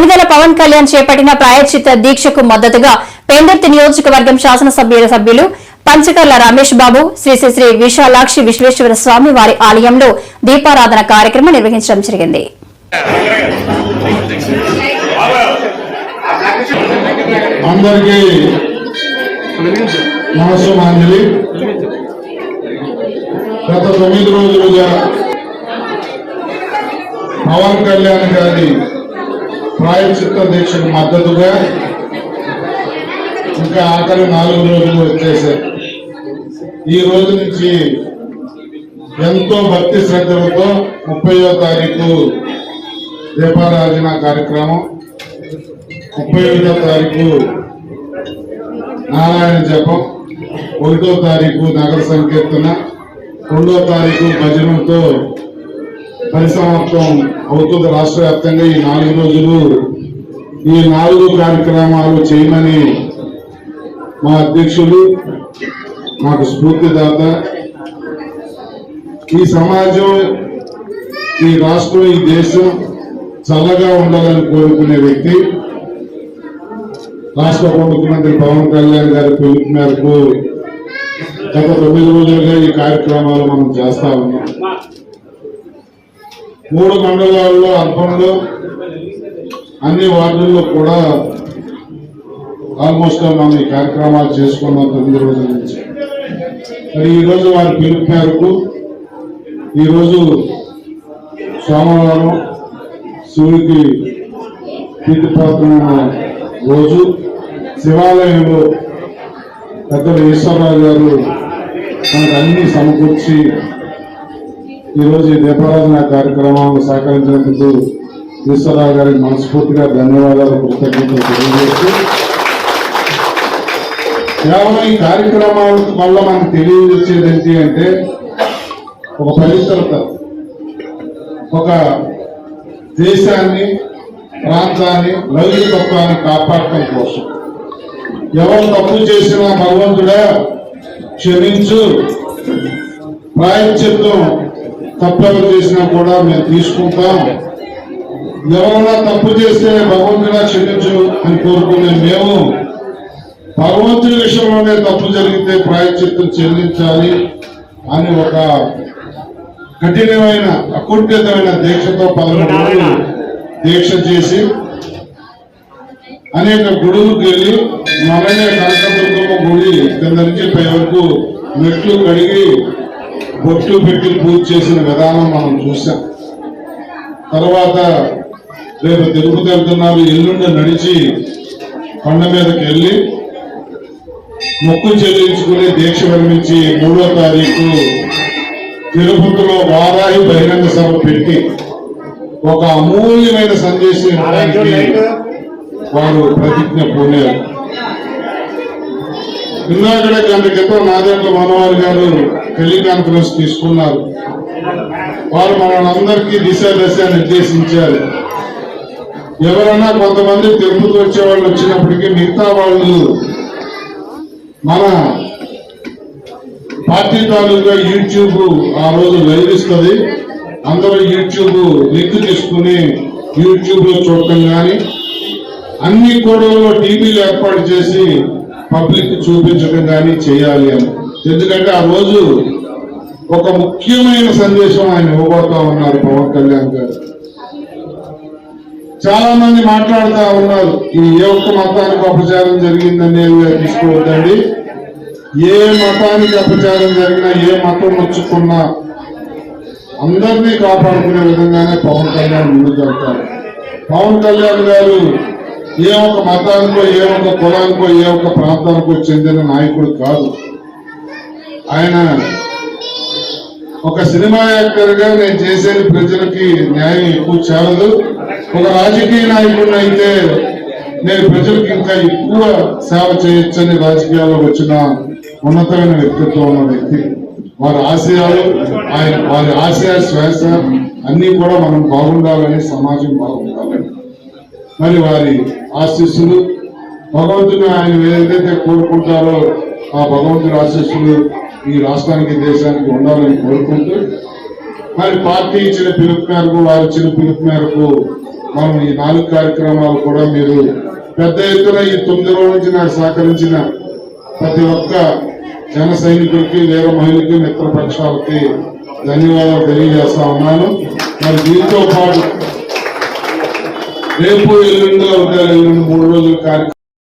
వెనుదల పవన్ కళ్యాణ్ చేపట్టిన ప్రాయశ్చిత దీక్షకు మద్దతుగా పెందుర్తి నియోజకవర్గం శాసనసభ్యుల సభ్యులు పంచకర్ల రమేష్ బాబు శ్రీ విశాలాక్షి విశ్వేశ్వర స్వామి వారి ఆలయంలో దీపారాధన కార్యక్రమం నిర్వహించడం జరిగింది. అందరికీ నమస్కారాంజలి గత తొమ్మిది రోజులుగా పవన్ కళ్యాణ్ గారి ప్రాయచిత్త దీక్షకు మద్దతుగా ఇంకా ఆఖరి నాలుగు రోజులు వచ్చేసాయి. ఈ రోజు నుంచి ఎంతో భక్తి శ్రద్ధలతో ముప్పయో తారీఖు దీపారాధన కార్యక్రమం. ముప్పై ఒకటో తారీఖు నారాయణ జపం. ఒకటో తారీఖు నగర సంకీర్తన. రెండో తారీఖు భజనంతో పరిసమాప్తం అవుతుంది. రాష్ట్ర వ్యాప్తంగా ఈ నాలుగు రోజులు ఈ నాలుగు కార్యక్రమాలు చేయమని మా అధ్యక్షులు మాకు స్ఫూర్తిదాత. ఈ సమాజం ఈ రాష్ట్రం ఈ దేశం చల్లగా ఉండాలని కోరుకునే వ్యక్తి రాష్ట్ర ఉప ముఖ్యమంత్రి పవన్ కళ్యాణ్ గారి పిలుపు మేరకు గత తొమ్మిది రోజులుగా ఈ కార్యక్రమాలు మనం చేస్తా ఉన్నాం. మూడు మండలాల్లో అర్బన్లో అన్ని వార్డుల్లో కూడా ఆల్మోస్ట్ మనం ఈ కార్యక్రమాలు చేసుకున్నాం తొమ్మిది రోజుల నుంచి. మరి ఈ రోజు వారి పిలుపు మేరకు ఈరోజు సోమవారం శివుడికి ప్రీతిపాత్రమైన రోజు. శివాలయంలో పెద్దలు ఈశ్వరరావు గారు మనకు అన్ని సమకూర్చి ఈరోజు ఈ దీపారాధన కార్యక్రమాలను సహకరించినందుకు ఈశ్వరరావు గారికి మనస్ఫూర్తిగా ధన్యవాదాలు కృతజ్ఞతలు తెలియజేస్తూ కేవలం ఈ కార్యక్రమాల వల్ల మనకు తెలియజేసేది ఏంటి అంటే ఒక పవిత్రత ఒక దేశాన్ని ప్రాంతాన్ని లౌకికత్వాన్ని కాపాడటం కోసం. ఎవరు తప్పు చేసినా భగవంతుడా క్షమించు ప్రాయశ్చిత్తం తప్పులు చేసినా కూడా మేము తీసుకుంటాం. ఎవరైనా తప్పు చేస్తే భగవంతుడా క్షమించు అని కోరుకునే మేము భగవంతుడి విషయంలోనే తప్పు జరిగితే ప్రాయశ్చిత్తం చెల్లించాలి అని ఒక కఠినమైన అకుంఠితమైన దీక్షతో పదకొండు రోజులు దీక్ష చేసి అనేక గుడులకు వెళ్ళి మొదలైన కనకదుర్గమ్మ గుడి కింద నుంచి పై వరకు మెట్లు కడిగి బొట్లు పెట్టి పూజ చేసిన విధానం మనం చూసాం. తర్వాత రేపు తిరుపతి వెళ్తున్నారు. ఎల్లుండి నడిచి కొండ మీదకి వెళ్ళి మొక్కు చెల్లించుకుని దీక్ష విరమించి మూడో తారీఖు తిరుపతిలో వారాహి బహిరంగ సభ పెట్టి ఒక అమూల్యమైన సందేశం వారు ప్రతిజ్ఞ పూనారు ఇందాకడ గంట క్రితం నాదేట్ల మనోహర్ గారు టెలికాన్ఫరెన్స్ తీసుకున్నారు. వారు మనందరికీ దిశ దశ నిర్దేశించారు. ఎవరన్నా కొంతమంది తిరుపతి వచ్చే వాళ్ళు వచ్చినప్పటికీ మిగతా వాళ్ళు మన పార్టీ తాలూకా యూట్యూబ్ ఆ రోజు లైవ్ ఇస్తుంది. అందరూ యూట్యూబ్ లింక్ తీసుకుని యూట్యూబ్లో చూడటం కానీ అన్ని కోడల్లో టీవీలు ఏర్పాటు చేసి పబ్లిక్ చూపించడం కానీ చేయాలి అని. ఎందుకంటే ఆ రోజు ఒక ముఖ్యమైన సందేశం ఆయన ఇవ్వబోతా ఉన్నారు పవన్ కళ్యాణ్ గారు. చాలా మంది మాట్లాడుతా ఉన్నారు ఈ ఏ ఒక్క మతానికి అపచారం జరిగిందని తీసుకోవద్దండి. ఏ మతానికి అపచారం జరిగినా ఏ మతం వచ్చుకున్నా అందరినీ కాపాడుకునే విధంగానే పవన్ కళ్యాణ్ ముందుకు వెళ్తారు. పవన్ కళ్యాణ్ గారు ఏ ఒక్క మతానికో ఏ ఒక్క కులానికో ఏ ఒక్క ప్రాంతానికో చెందిన నాయకుడు కాదు. ఆయన ఒక సినిమా యాక్టర్గా నేను చేసేది ప్రజలకి న్యాయం ఎక్కువ చాలదు. ఒక రాజకీయ నాయకుడిని అయితే నేను ప్రజలకు ఇంకా ఎక్కువ సేవ చేయొచ్చని రాజకీయాల్లో వచ్చిన ఉన్నతమైన వ్యక్తిత్వం ఉన్న వ్యక్తి. వారి ఆశయాలు ఆయన వారి ఆశయ శ్వాస అన్నీ కూడా మనం బాగుండాలని సమాజం బాగుండాలి మరి వారి ఆశీస్సులు భగవంతుని ఆయన ఏదైతే కోరుకుంటారో ఆ భగవంతుడి ఆశీస్సులు ఈ రాష్ట్రానికి దేశానికి ఉండాలని కోరుకుంటూ మరి పార్టీ ఇచ్చిన పిలుపు మేరకు వారు ఇచ్చిన పిలుపు మేరకు మనం ఈ నాలుగు కార్యక్రమాలు కూడా మీరు పెద్ద ఎత్తున ఈ తొమ్మిది రోజుల నుంచి నాకు సహకరించిన ప్రతి ఒక్క జన సైనికులకి వీర మహిళకి మిత్రపక్షాలకి ధన్యవాదాలు తెలియజేస్తా ఉన్నాను. మరి దీంతో పాటు రేపు ఎల్లుండి ఉదయాలు ఎల్లుండి మూడు రోజుల కార్యక్రమం